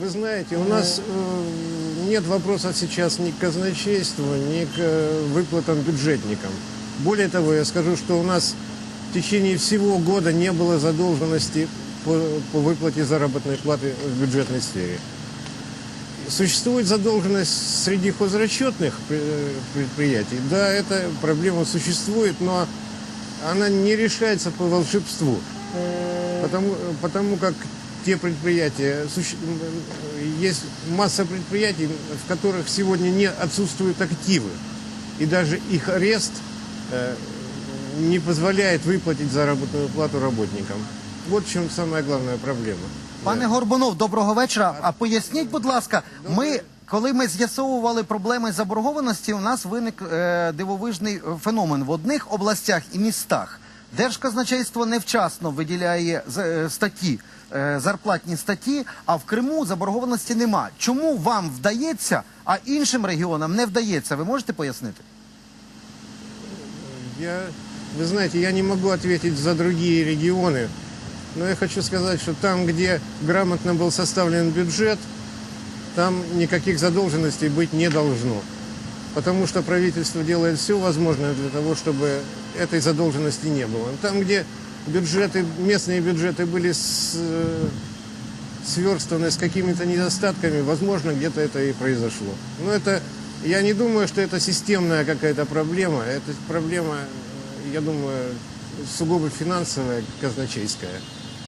Вы знаете, у нас э, нет вопросов сейчас ни к казначейству, ни к э, выплатам бюджетникам. Более того, я скажу, что у нас в течение всего года не было задолженности по, по выплате заработной платы в бюджетной сфере. Существует задолженность среди хозрасчетных э, предприятий. Да, эта проблема существует, но она не решается по волшебству. Потому, потому как те предприятия, суще- м, есть масса предприятий, в которых сегодня не отсутствуют активы. И даже их арест э, не позволяет выплатить заработную плату работникам. Вот в чем самая главная проблема. Пане Горбунов, доброго вечора. А поясніть, будь ласка, ми. Коли ми з'ясовували проблеми заборгованості, у нас виник е, дивовижний феномен в одних областях і містах. Держказначейство невчасно виділяє з- е, статті, е, зарплатні статті, а в Криму заборгованості нема. Чому вам вдається, а іншим регіонам не вдається? Ви можете пояснити? Я, вы знаете, я не могу ответить за другие регионы, но я хочу сказать, что там, где грамотно был составлен бюджет, там никаких задолженностей быть не должно. Потому что правительство делает все возможное для того, чтобы этой задолженности не было. Там, где бюджеты, местные бюджеты были с, э, сверстаны с какими-то недостатками, возможно, где-то это и произошло. Но это, я не думаю, что это системная какая-то проблема. Это проблема, я думаю, сугубо финансовая, казначейская.